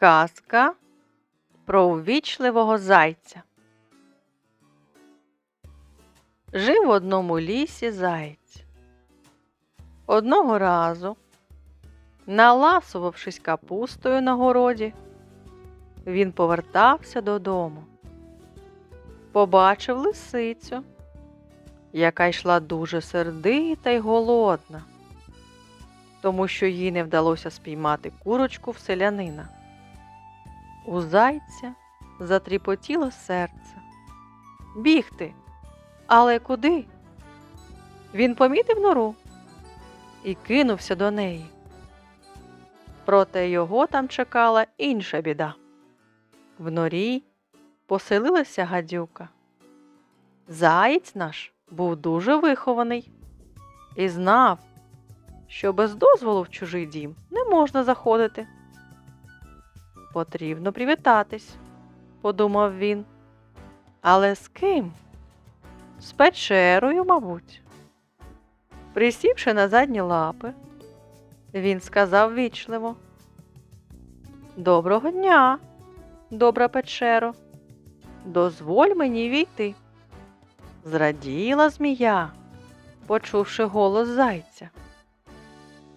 Казка про ввічливого зайця. Жив в одному лісі заєць. Одного разу, наласувавшись капустою на городі, він повертався додому. Побачив лисицю, яка йшла дуже сердита й голодна, тому що їй не вдалося спіймати курочку в селянина. У зайця затріпотіло серце. Бігти. Але куди? Він помітив нору і кинувся до неї. Проте його там чекала інша біда. В норі поселилася гадюка. Заєць наш був дуже вихований і знав, що без дозволу в чужий дім не можна заходити. Потрібно привітатись, подумав він. Але з ким? З печерою, мабуть. Присівши на задні лапи, він сказав вічливо. Доброго дня, добра печеро. Дозволь мені війти. Зраділа змія, почувши голос зайця.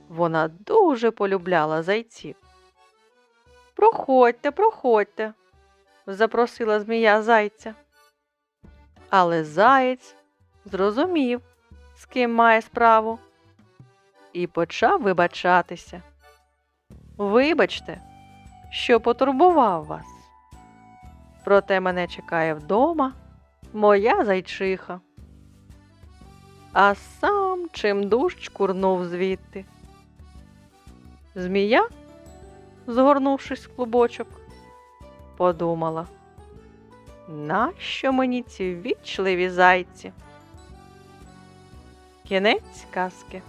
Вона дуже полюбляла зайців. Проходьте, проходьте, запросила змія зайця. Але заєць зрозумів, з ким має справу, і почав вибачатися. Вибачте, що потурбував вас. Проте мене чекає вдома моя зайчиха. А сам чимдуж курнув звідти. Змія згорнувшись в клубочок, подумала, нащо мені ці вічливі зайці? Кінець казки.